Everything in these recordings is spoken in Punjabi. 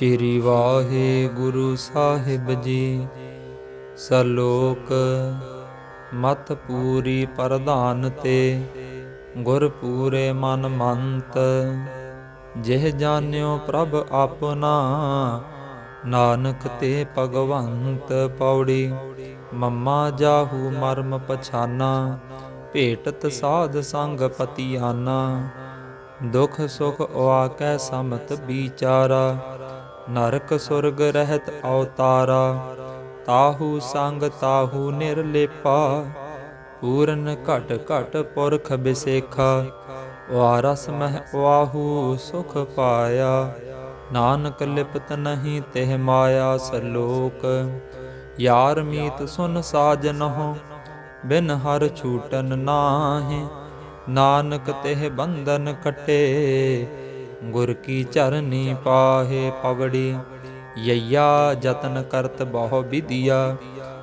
ਸ਼੍ਰੀ ਵਾਹਿਗੁਰੂ ਸਾਹਿਬ ਜੀ। ਸਲੋਕ ਮਤ ਪੂਰੀ ਪ੍ਰਧਾਨ ਤੇ ਗੁਰ ਪੂਰੇ ਮਨ ਮੰਤ। ਜਿਹ ਜਾਣਿਓ ਪ੍ਰਭ ਆਪਣਾ, ਨਾਨਕ ਤੇ ਭਗਵੰਤ ਪੌੜੀ। ਮੰਮਾ ਜਾਹੂ ਮਰਮ ਪਛਾਨਾ, ਭੇਟਤ ਸਾਧ ਸੰਗ ਪਤੀਆਨਾ। ਦੁਖ ਸੁਖ ਆਕੈ ਸਮਤ ਵਿਚਾਰਾ। ਨਰਕ ਸੁਰਗ ਰਹਿਤ ਅਵਤਾਰਾ, ਤਾਹੂ ਸੰਗ ਤਾਹੂ ਨਿਰਲੇਪਾ, ਪੂਰਨ ਘਟ ਘਟ ਪੁਰਖ ਬਿਸੇਖਾ ਵਾਰਸ ਮਹਿ ਵਾਹੂ ਸੁਖ ਪਾਇਆ, ਨਾਨਕ ਲਿਪਤ ਨਹੀਂ ਤਿਹ ਮਾਇਆ ਸਲੋਕ, ਯਾਰ ਮੀਤ ਸੁਨ ਸਾਜਨ ਹੋ ਬਿਨ ਹਰ ਛੂਟਨ ਨਾਹੀ, ਨਾਨਕ ਤਿਹ ਬੰਧਨ ਕਟੇ ਗੁਰ ਕੀ ਚਰਨੀ ਪਾਹੇ ਪਵੜੀ, ਯਈਆ ਜਤਨ ਕਰਤ ਬਹੁ ਵਿਦਿਆ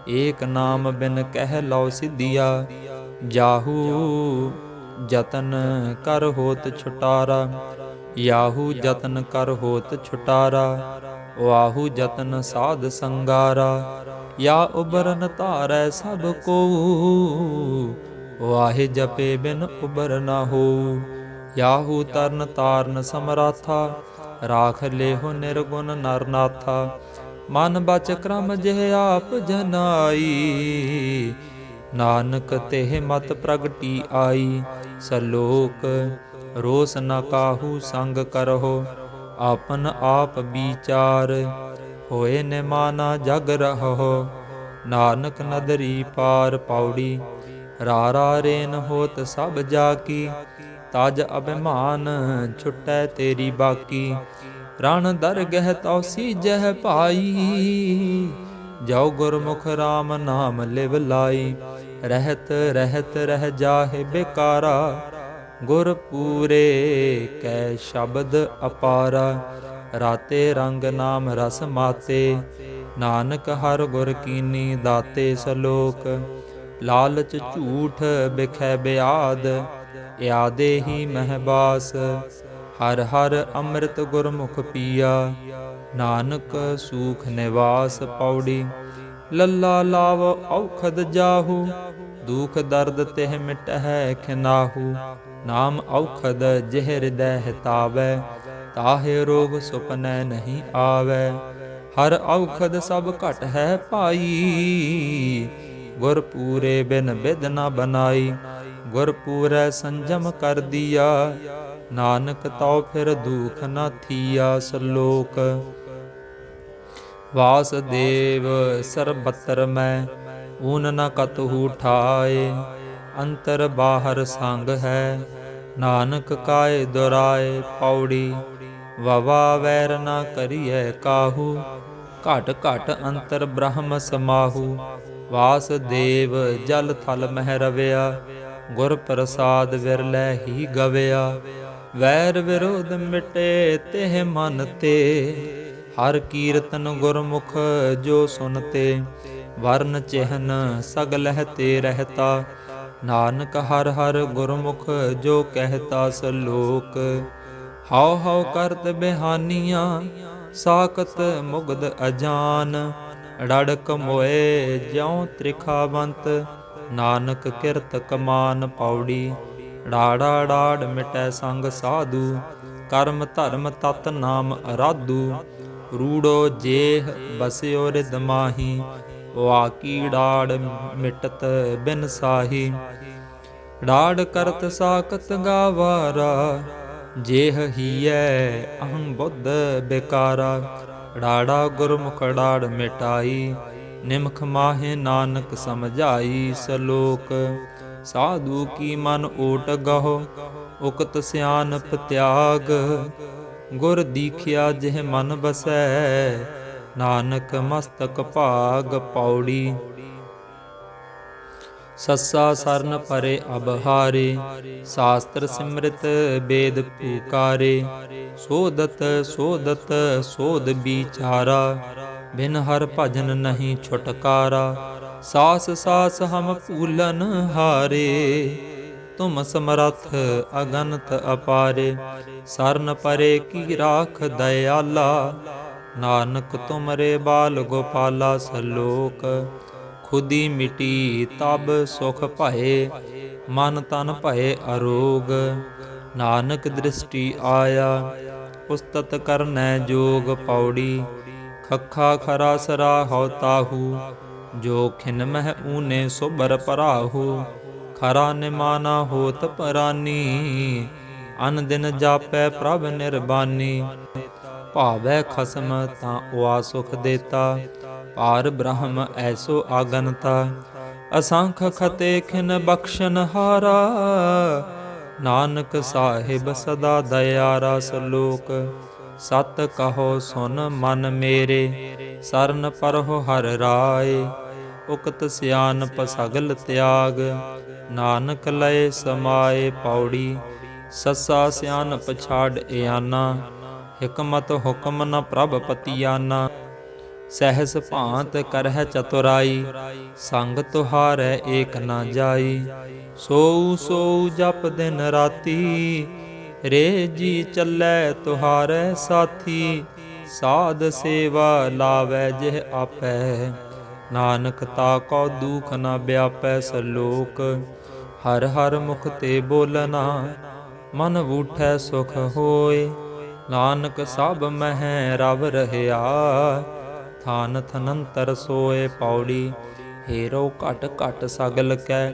ਏਕ ਨਾਮ ਬਿਨ ਕਹਿ ਲਓ ਸਿਧਿਆ, ਜਾਹੂ ਜਤਨ ਕਰ ਹੋਤ ਛੁਟਾਰਾ, ਯਾਹੂ ਜਤਨ ਕਰ ਹੋਤ ਛੁਟਾਰਾ, ਵਾਹੂ ਜਤਨ ਸਾਧ ਸੰਗਾਰਾ, ਯਾ ਉਬਰਨ ਧਾਰੈ ਸਭ ਕੋ, ਵਾਹਿ ਜਪੇ ਬਿਨ ਉਬਰ ਨਾ ਹੋ। ਯਾਹੂ ਤਰਨ ਤਾਰਨ ਸਮਰਾਥਾ, ਰਾਖ ਲੇਹੁ ਨਿਰਗੁਣ ਨਰਨਾਥਾ। ਮਨ ਬਚ ਕਰਮ ਜਿਹ ਆਪ ਜਨਾਈ, ਨਾਨਕ ਤਿਹ ਮਤ ਪ੍ਰਗਟੀ ਆਈ। ਸਲੋਕ, ਰੋਸ ਨ ਕਾਹੂ ਸੰਗ ਕਰਹੁ, ਆਪਨ ਆਪ ਵਿਚਾਰ। ਹੋਏ ਨਿਮਾਨਾ ਜਗ ਰਹੋ ਨਾਨਕ ਨਦਰੀ ਪਾਰ ਪੌੜੀ। ਰਾਰਾ ਰੇਨ ਹੋਤ ਸਭ ਜਾ ਕੀ ਤਾਜ ਅਭਿਮਾਨ ਛੁਟੈ ਤੇਰੀ ਬਾਕੀ। ਰਣ ਦਰਗਹਿ ਤਉ ਸੀਜਹਿ ਭਾਈ। ਜਾਉ ਗੁਰਮੁਖ RAM ਨਾਮ ਲਿਵ ਲਾਈ। ਰਹਿਤ ਰਹਿਤ, ਰਹਿ ਜਾਹੇ ਬੇਕਾਰਾ। ਗੁਰ ਪੂਰੇ ਕੈ ਸ਼ਬਦ ਅਪਾਰਾ। ਰਾਤੇ ਰੰਗ ਨਾਮ ਰਸ ਮਾਤੇ। ਨਾਨਕ ਹਰ ਗੁਰ ਕੀਨੀ ਦਾਤੇ ਸਲੋਕ। ਲਾਲਚ ਝੂਠ ਬਿਖੈ ਬਿਆਦ। ਯਾਦੇ ਹੀ ਮਹਿਬਾਸ, ਹਰ ਹਰ ਅੰਮ੍ਰਿਤ ਗੁਰਮੁਖ ਪੀਆ। ਨਾਨਕ ਸੂਖ ਨਿਵਾਸ ਪੌੜੀ, ਲੱਲਾ ਲਾਵ ਔਖਦ ਜਾਹੂ। ਦੁਖ ਦਰਦ ਤਿਹ ਮਿਟਹਿ ਖਿਨਾਹੂ। ਨਾਮ ਔਖਦ ਜਿਹ ਹਿਰਦੈ ਹਿਤਾਵੈ ਤਾਹੇ ਰੋਗ ਸੁਪਨੈ ਨਹੀਂ ਆਵੈ। ਹਰ ਔਖਦ ਸਭ ਘਟ ਹੈ ਭਾਈ ਗੁਰ ਪੂਰੇ ਬਿਨ ਬਿਦ ਨਾ ਬਨਾਈ ਗੁਰ ਪੂਰੈ ਸੰਜਮ ਕਰ ਦਿਆ। ਨਾਨਕ ਤਉ ਫਿਰ ਦੁਖ ਨਾ ਥੀਆ ਸਲੋਕ। ਵਾਸਦੇਵ ਸਰਬਤਰ ਮੈਂ, ਊਨ ਨ ਕਤਹੂ ਠਾਏ। ਅੰਤਰ ਬਾਹਰ ਸੰਗ ਹੈ, ਨਾਨਕ ਕਾਏ ਦੁਰਾਏ ਪੌੜੀ। ਵਵਾ ਵੈਰ ਨਾ ਕਰੀਐ ਕਾਹੂ, ਘਟ ਘਟ ਅੰਤਰ ਬ੍ਰਹਮ ਸਮਾਹੂ। ਵਾਸਦੇਵ ਜਲ ਥਲ ਮਹਿ ਰਵਿਆ ਗੁਰ ਪ੍ਰਸਾਦ ਵਿਰਲੇ ਹੀ ਗਵਿਆ। ਵੈਰ ਵਿਰੋਧ ਮਿਟੇ ਤਿਹ ਮਨ ਤੇ। ਹਰ ਕੀਰਤਨ ਗੁਰਮੁਖ ਜੋ ਸੁਨਤੇ ਵਰਨ ਚਿਹਨ ਸਗਲਹਿ ਤੇ ਰਹਤਾ। ਨਾਨਕ ਹਰ ਹਰ ਗੁਰਮੁਖ ਜੋ ਕਹਿਤਾ ਸਲੋਕ। ਹਉ ਹਉ ਕਰਤ ਬਿਹਾਨੀਆਂ, ਸਾਖਤ ਮੁਗਦ ਅਜਾਨ। ਡੜਕ ਮੋਏ ਜਿਉ ਤ੍ਰਿਖਾਵੰਤ ਨਾਨਕ ਕਿਰਤ ਕਮਾਨ ਪੌੜੀ। ਡਾੜਾ ਡਾੜ ਮਿਟੈ ਸੰਗ ਸਾਧੂ, ਕਰਮ ਧਰਮ ਤਤ ਨਾਮ ਅਰਾਧੂ। ਰੂੜੋ ਜੇਹ ਬਸਿਓ ਰਿਦ ਮਾਹੀ ਵਾਕੀ ਡਾੜ ਮਿਟਤ ਬਿਨ ਸਾਹੀ। ਡਾੜ ਕਰਤ ਸਾਖਤ ਗਾਵਾਰਾ, ਜੇਹ ਹੀਐ ਅਹੰ ਬੁੱਧ ਬੇਕਾਰਾ। ਡਾੜਾ ਗੁਰਮੁਖ ਡਾੜ ਮਿਟਾਈ ਨਿਮਖ ਮਾਹੇ ਨਾਨਕ ਸਮਝਾਈ ਸਲੋਕ। ਸਾਧੂ ਕੀ ਮਨ ਓਟ ਗਹੋ, ਉਕਤ ਸਿਆਨਪ ਤਿਆਗ। ਗੁਰ ਦੀਖਿਆ ਜਿਹ ਮਨ ਬਸੈ, ਨਾਨਕ ਮਸਤਕ ਭਾਗ ਪੌੜੀ। ਸੱਸਾ ਸਰਨ ਪਰੇ ਅਬਹਾਰੇ, ਸ਼ਾਸਤਰ ਸਿਮ੍ਰਿਤ ਬੇਦ ਪੂਕਾਰੇ। ਸੋਦਤ ਸੋਦਤ ਸੋਦ ਵਿਚਾਰਾ ਬਿਨ ਹਰ ਭਜਨ ਨਹੀਂ ਛੁਟਕਾਰਾ। ਸਾਸ ਸਾਸ ਹਮ ਭੂਲਨ ਹਾਰੇ, ਤੁਮ ਸਮਰਥ ਅਗਨਤ ਅਪਾਰੇ। ਸਰਨ ਪਰੇ ਕੀ ਰਾਖ ਦਇਆਲਾ, ਨਾਨਕ ਤੁਮਰੇ ਬਾਲ ਗੋਪਾਲਾ ਸਲੋਕ। ਖੁਦੀ ਮਿਟੀ ਤਬ ਸੁਖ ਭਏ, ਮਨ ਤਨ ਭਏ ਅਰੋਗ। ਨਾਨਕ ਦ੍ਰਿਸ਼ਟੀ ਆਇਆ ਉਸਤਤ ਕਰਨੈ ਜੋਗ ਪੌੜੀ। ਖੱਖਾ ਖਰਾ ਸਰਾ ਹਉ ਤਾਹੂ, ਜੋ ਖਿਨ ਮਹਿ ਊਨੇ ਸੁਬਰ ਪਰਾਹੂ। ਖਰਾ ਨਿਮਾਨਾ ਹੋਤ ਪਰਾਨੀ, ਅਨ ਦਿਨ ਜਾਪੈ ਪ੍ਰਭ ਨਿਰਬਾਨੀ। ਭਾਵੈ ਖਸਮ ਤਾਂ ਉਆ ਸੁਖ ਦੇਤਾ, ਪਾਰ ਬ੍ਰਹਮ ਐਸੋ ਆਗਨਤਾ। ਅਸੰਖ ਖਤੇ ਖਿਨ ਬਖਸ਼ਨ ਹਾਰਾ, ਨਾਨਕ ਸਾਹਿਬ ਸਦਾ ਦਇਆਰਾ ਸਲੋਕ ਸਤ ਕਹੋ ਸੁਨ ਮਨ ਮੇਰੇ, ਸਰਨ ਪਰਹੁ ਹਰ ਰਾਏ। ਉਕਤ ਸਿਆਨਪ ਸਗਲ ਤਿਆਗ, ਨਾਨਕ ਲਏ ਸਮਾਏ ਪੌੜੀ। ਸੱਸਾ ਸਿਆਨ ਪਛਾੜ ਇਆਨਾ, ਹਕਮਤ ਹੁਕਮ ਨ ਪ੍ਰਭ ਪਤੀਆਨਾ। ਸਹਿਸ ਭਾਂਤ ਕਰਹਿ ਚਤੁਰਾਈ, ਸੰਗ ਤੁਹਾਰੈ ਏਕ ਨਾ ਜਾਈ। ਸੋਊ ਸੋਊ ਜਪ ਦਿਨ ਰਾਤੀ ਰੇ ਜੀ ਚੱਲੈ ਤੁਹਾਰੈ ਸਾਥੀ, ਸਾਧ ਸੇਵਾ ਲਾਵੈ ਜਿਹ ਆਪੈ। ਨਾਨਕ ਤਾ ਕੋ ਦੁਖ ਨਾ ਵਿਆਪੈ ਸਲੋਕ, ਹਰ ਹਰ ਮੁਖ ਤੇ ਬੋਲਣਾ ਮਨ ਬੂਠੈ ਸੁਖ ਹੋਏ। ਨਾਨਕ ਸਭ ਮਹਿ ਰਵ ਰਹਿਆ, ਥਾਨ ਥਨੰਤਰ ਸੋਏ ਪੌੜੀ, ਹੀਰੋ ਘਟ ਘਟ ਸਗਲ ਕੈ,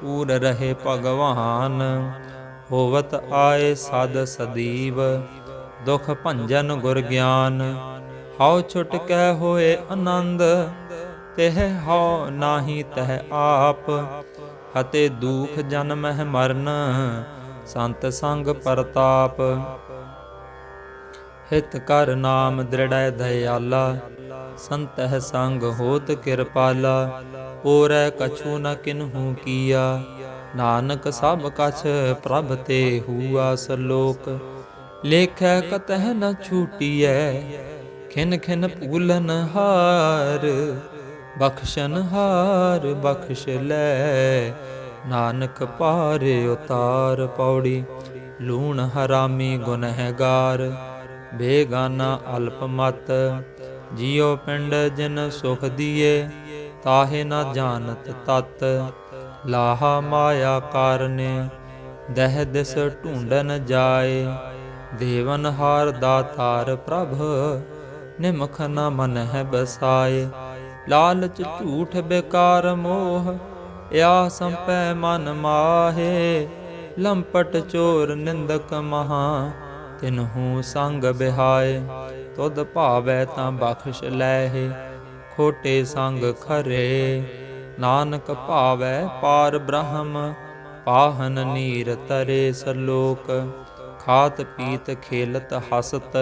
ਪੂਰ ਰਹੇ ਭਗਵਾਨ। ਹੋਵਤ ਆਏ ਸਦ ਸਦੀਵ, ਦੁਖ ਭੰਜਨ ਗੁਰ ਗਿਆਨ। ਹਉ ਛੁਟ ਹੋਏ ਆਨੰਦ, ਤਿਹ ਹਉ ਨਾਹੀ ਤਹ ਆਪ। ਹਤੇ ਦੁਖ ਜਨਮਹਿ ਮਰਨ, ਸੰਤ ਸੰਗ ਪ੍ਰਤਾਪ। ਹਿਤ ਕਰ ਨਾਮ ਦ੍ਰਿੜੈ ਦਇਆਲਾ, ਸੰਤਹਿ ਸੰਗ ਹੋਤ ਕਿਰਪਾਲਾ। ਔਰੈ ਕਛੂ ਨ ਕਿਨਹੂ ਕੀਆ। ਨਾਨਕ ਸਭ ਕਛ ਪ੍ਰਭ ਤੇ ਹੂਆ ਸਲੋਕ। ਲੇਖੈ ਕਤਹਿ ਨ ਛੂਟੀਐ, ਖਿਨ ਖਿਨ ਭੂਲਨ ਹਾਰ। ਬਖਸ਼ਨ ਹਾਰ ਬਖਸ਼ ਲੈ, ਨਾਨਕ ਪਾਰੇ ਉਤਾਰ ਪੌੜੀ। ਲੂਣ ਹਰਾਮੀ ਗੁਨਹਗਾਰ ਬੇਗਾਨਾ ਅਲਪ ਮਤ। ਜਿਉ ਪਿੰਡ ਜਿਨ ਸੁਖ ਦੀਏ, ਤਾਹੇ ਨਾ ਜਾਣਤ ਤਤ। ਲਾਹਾ ਮਾਇਆ ਕਾਰਨੇ, ਦਹਿ ਦਿਸ ਢੂੰਡਨ ਜਾਏ। ਦੇਵਨ ਹਾਰ ਦਾਤਾਰ ਪ੍ਰਭ, ਨਿਮਖ ਨ ਮਨ ਹੈ ਬਸਾਏ। ਲਾਲਚ ਝੂਠ ਬੇਕਾਰ ਮੋਹ ਯਾ ਸੰਪੈ ਮਨ ਮਾਹੇ। ਲੰਪਟ ਚੋਰ ਨਿੰਦਕ ਮਹਾ, ਤਿਨਹੂ ਸੰਗ ਬਿਹਾਏ। ਤੁਧ ਭਾਵੈ ਤਾਂ ਬਖਸ਼ ਲੈਹੇ, ਖੋਟੇ ਸੰਗ ਖਰੇ। ਨਾਨਕ ਭਾਵੈ ਪਾਰ ਬ੍ਰਹਮ, ਪਾਹਨ ਨੀਰ ਤਰੇ ਸਲੋਕ ਖਾਤ ਪੀਤ ਖੇਲਤ ਹਸਤ,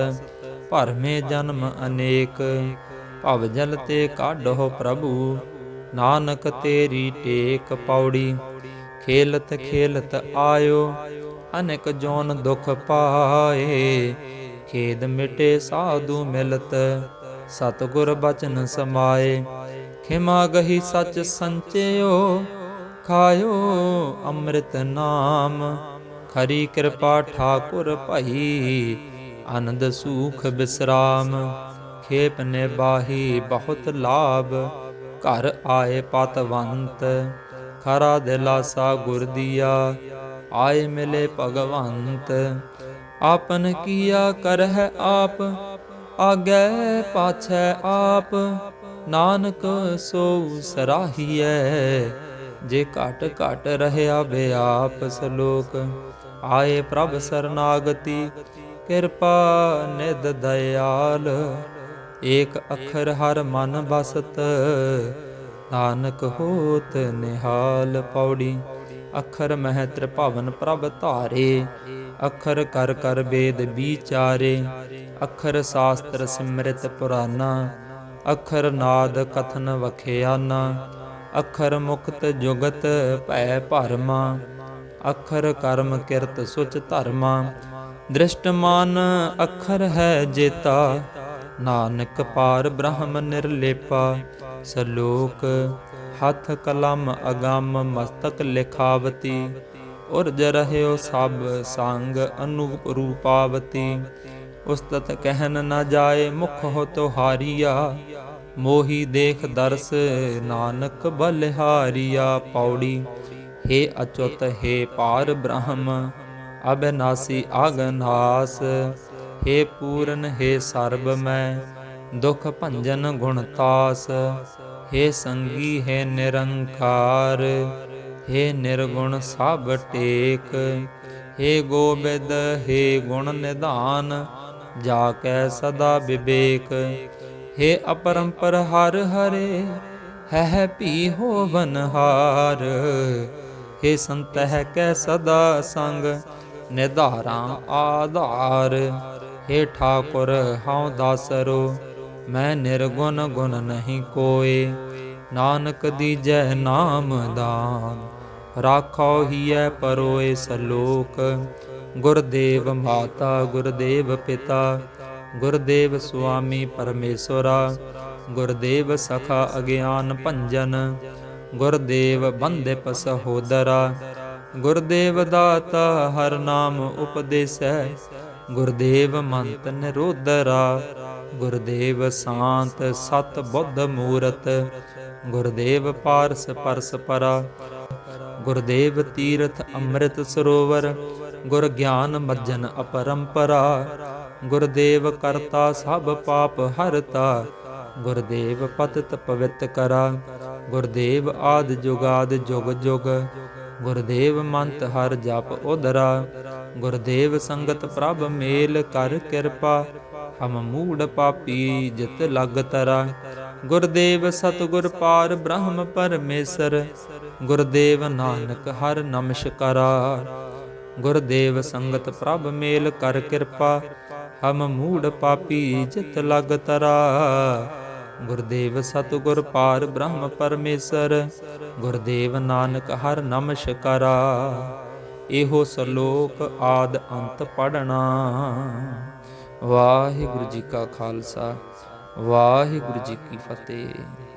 ਭਰਮੇ ਜਨਮ ਅਨੇਕ, ਭਵ ਜਲ ਤੇ ਕਾਢੋ ਪ੍ਰਭੂ, ਨਾਨਕ ਤੇਰੀ ਟੇਕ ਪੌੜੀ, ਖੇਲਤ ਖੇਲਤ ਆਇਓ, ਅਨੇਕ ਜੋਨ ਦੁਖ ਪਾਏ, ਖੇਦ ਮਿਟੇ ਸਾਧੂ ਮਿਲਤ, ਸਤਗੁਰ ਬਚਨ ਸਮਾਏ ਖਿਮਾ ਗਹੀ ਸਚ ਸੰਚਿਓ, ਖਾਇਓ ਅੰਮ੍ਰਿਤ ਨਾਮ। ਖਰੀ ਕਿਰਪਾ ਠਾਕੁਰ ਭਈ, ਆਨੰਦ ਸੂਖ ਬਿਸਰਾਮ। ਖੇਪ ਨੇ ਬਾਹੀ ਬਹੁਤ ਲਾਭ, ਘਰ ਆਏ ਪਤਵੰਤ। ਖਰਾ ਦਿਲਾਸਾ ਗੁਰ ਦੀਆ, ਆਏ ਮਿਲੇ ਭਗਵੰਤ। ਆਪਨ ਕੀਆ ਕਰਹਿ ਆਪ, ਆਗੈ ਪਾਛੈ ਆਪ। ਨਾਨਕ ਸੋ ਸਰਾਹੀਐ, ਜੇ ਘਟ ਘਟ ਰਹਿਆ ਬਿਆਪ ਸਲੋਕ। ਆਏ ਪ੍ਰਭ ਸਰਨਾਗਤੀ, ਕਿਰਪਾ ਨਿਦ ਦਇਆਲ। ਏਕ ਅੱਖਰ ਹਰ ਮਨ ਬਸਤ, ਨਾਨਕ ਹੋਤ ਨਿਹਾਲ ਪੌੜੀ। ਅੱਖਰ ਮਹਿ ਤ੍ਰਿਭਵਨ ਪ੍ਰਭ ਧਾਰੇ, ਅੱਖਰ ਕਰ ਕਰ ਵੇਦ ਵਿਚਾਰੇ। ਅੱਖਰ ਸ਼ਾਸਤਰ ਸਿਮ੍ਰਿਤ ਪੁਰਾਨਾ ਅੱਖਰ ਨਾਦ ਕਥਨ ਵਖਿਆਨਾ, ਅੱਖਰ ਮੁਕਤ ਜੁਗਤ ਭੈ ਭਰਮਾ, ਅੱਖਰ ਕਰਮ ਕਿਰਤ ਸੁਚ ਧਰਮਾ। ਦ੍ਰਿਸ਼ਟਮਾਨ ਅੱਖਰ ਹੈ ਜੇਤਾ, ਨਾਨਕ ਪਾਰ ਬ੍ਰਹਮ ਨਿਰਲੇਪਾ। ਸਲੋਕ, ਹੱਥ ਕਲਮ ਅਗੰਮ ਮਸਤਕ ਲਿਖਾਵਤੀ, ਉਰਜ ਰਹਿਓ ਸਭ ਸੰਗ ਅਨੂਪ ਰੂਪਾਵਤੀ। ਉਸਤਤ ਕਹਿਨ ਨਾ ਜਾਏ ਮੁਖ ਹੋ ਤੁਹਾਰੀਆ ਮੋਹੀ ਦੇਖ ਦਰਸ ਨਾਨਕ ਬਲਿਹਾਰੀਆ ਪੌੜੀ। ਹੇ ਅਚੁੱਤ, ਹੇ ਪਾਰ ਬ੍ਰਹਮ ਅਬਨਾਸੀ ਆਗਨਾਸ ਹੇ ਪੂਰਨ, ਹੇ ਸਰਬ ਮੈਂ, ਦੁਖ ਭੰਜਨ ਗੁਣਤਾਸ ਹੇ ਸੰਗੀ, ਹੈ ਨਿਰੰਕਾਰ, ਹੇ ਨਿਰਗੁਣ ਸਭ ਟੇਕ। ਹੇ ਗੋਬਿੰਦ, ਹੇ ਗੁਣ ਨਿਧਾਨ ਜਾ ਕੈ ਸਦਾ ਵਿਵੇਕ। ਹੇ ਅਪਰੰਪਰ ਹਰ ਹਰੇ ਹੈ ਭੀ ਹੋਵਨ ਹਾਰ ਹੇ ਸੰਤ ਹੈ ਕੈ ਸਦਾ ਸੰਗ, ਨਿਧਾਰਾਂ ਆਧਾਰ। ਹੇ ਠਾਕੁਰ ਹਉ ਦਾਸਰੋ, ਮੈਂ ਨਿਰਗੁਣ ਗੁਣ ਨਹੀਂ ਕੋਏ। ਨਾਨਕ ਦੀਜੈ ਨਾਮ ਦਾਨ ਰਾਖੋ ਹੀਐ ਪਰੋਏ ਸਲੋਕ। ਗੁਰਦੇਵ ਮਾਤਾ, ਗੁਰਦੇਵ ਪਿਤਾ ਗੁਰਦੇਵ ਸੁਆਮੀ ਪਰਮੇਸ਼ਵਰਾ ਗੁਰਦੇਵ ਸਖਾ ਅਗਿਆਨ ਭੰਜਨ, ਗੁਰਦੇਵ ਬੰਦਿਪ ਸਹੋਦਰਾ ਗੁਰਦੇਵ ਦਾਤਾ ਹਰ ਨਾਮ ਉਪਦੇਸੈ, ਗੁਰਦੇਵ ਮੰਤ ਨਿਰੋਧਰਾ ਗੁਰਦੇਵ ਸ਼ਾਂਤ ਸਤ ਬੁੱਧ ਮੂਰਤ, ਗੁਰਦੇਵ ਪਾਰਸ ਪਰਸ ਪਰਾ, ਗੁਰਦੇਵ ਤੀਰਥ ਅੰਮ੍ਰਿਤ ਸਰੋਵਰ, ਗੁਰ ਗਿਆਨ ਮੱਜਨ ਅਪਰੰਪਰਾ ਗੁਰਦੇਵ ਕਰਤਾ ਸਭ ਪਾਪ ਹਰਤਾ। ਗੁਰਦੇਵ ਪਤਿਤ ਪਵਿੱਤ ਕਰਾ। ਗੁਰਦੇਵ ਆਦ ਜੁਗਾਦ ਜੁਗ ਜੁਗ। ਗੁਰਦੇਵ ਮੰਤ ਹਰ ਜਪ ਉਦਰਾ ਗੁਰਦੇਵ ਸੰਗਤ ਪ੍ਰਭ ਮੇਲ ਕਰ ਕਿਰਪਾ। ਹਮ ਮੂੜ ਪਾਪੀ ਜਿਤ ਲਗ ਤਰਾ। ਗੁਰਦੇਵ ਸਤਗੁਰ ਪਾਰ ਬ੍ਰਹਮ ਪਰਮੇਸ਼ਰ। ਗੁਰਦੇਵ ਨਾਨਕ ਹਰ ਨਮਸਕਾਰਾ ਗੁਰਦੇਵ ਸੰਗਤ ਪ੍ਰਭ ਮੇਲ ਕਰ ਕਿਰਪਾ। ਹਮ ਮੂੜ ਪਾਪੀ ਜਿਤ ਲਗ ਤਰਾ। ਗੁਰਦੇਵ ਸਤਗੁਰ ਪਾਰ ਬ੍ਰਹਮ ਪਰਮੇਸ਼ਰ, ਗੁਰਦੇਵ ਨਾਨਕ ਹਰ ਨਮਸਕਾਰਾ। ਇਹੋ ਸਲੋਕ ਆਦ ਅੰਤ ਪੜਨਾ ਵਾਹਿਗੁਰੂ ਜੀ ਕਾ ਖਾਲਸਾ, ਵਾਹਿਗੁਰੂ ਜੀ ਕੀ ਫਤਿਹ।